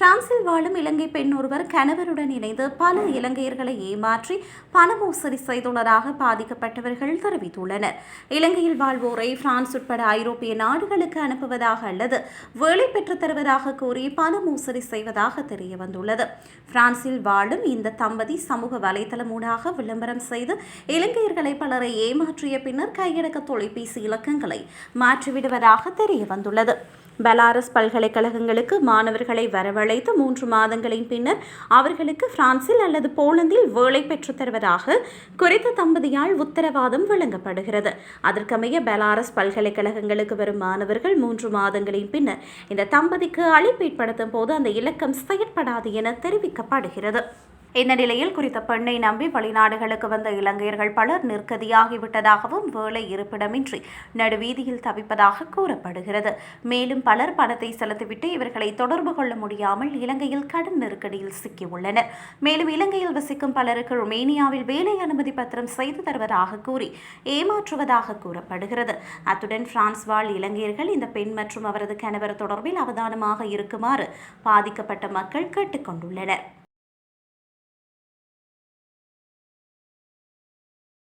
பிரான்சில் வாழும் இலங்கை பெண் ஒருவர் கணவருடன் இணைந்து பல இலங்கையர்களை ஏமாற்றி பண மோசடி செய்துள்ளதாக பாதிக்கப்பட்டவர்கள் தெரிவித்துள்ளனர். இலங்கையில் வாழ்வோரை பிரான்ஸ் உட்பட ஐரோப்பிய நாடுகளுக்கு அனுப்புவதாக அல்லது வேலை பெற்றுத் தருவதாக கூறி பண மோசடி செய்வதாக தெரிய வந்துள்ளது பிரான்சில் வாழும் இந்த தம்பதி சமூக வலைதளம் ஊடாக விளம்பரம் செய்து இலங்கையர்களை பலரை ஏமாற்றிய பின்னர் கையடக்க தொலைபேசி இலக்கங்களை மாற்றிவிடுவதாக தெரிய வந்துள்ளது பெலாரஸ் பல்கலைக்கழகங்களுக்கு மாணவர்களை வரவழைத்து மூன்று மாதங்களின் பின்னர் அவர்களுக்கு பிரான்சில் அல்லது போலந்தில் வேலை பெற்றுத் தருவதாக குறித்த தம்பதியால் உத்தரவாதம் வழங்கப்படுகிறது. அதற்கமைய பெலாரஸ் பல்கலைக்கழகங்களுக்கு வரும் மாணவர்கள் மூன்று மாதங்களின் பின்னர் இந்த தம்பதிக்கு அழைப்பு ஏற்படுத்தும் போது அந்த இலக்கம் செயற்படாது என தெரிவிக்கப்படுகிறது. இந்த நிலையில் குறித்த பெண்ணை நம்பி வெளிநாடுகளுக்கு வந்த இலங்கையர்கள் பலர் நிற்கதியாகிவிட்டதாகவும் வேலை இருப்பிடமின்றி நடுவீதியில் தவிப்பதாக கூறப்படுகிறது. மேலும் பலர் பணத்தை செலுத்திவிட்டு இவர்களை தொடர்பு கொள்ள முடியாமல் இலங்கையில் கடன் நெருக்கடியில் சிக்கியுள்ளனர். மேலும் இலங்கையில் வசிக்கும் பலருக்கு ருமேனியாவில் வேலை அனுமதி பத்திரம் செய்து தருவதாக கூறி ஏமாற்றுவதாக கூறப்படுகிறது. அத்துடன் பிரான்ஸ் வாழ் இலங்கையர்கள் இந்த பெண் மற்றும் அவரது கணவர் தொடர்பில் அவதானமாக இருக்குமாறு பாதிக்கப்பட்ட மக்கள் கேட்டுக்கொண்டுள்ளனர்.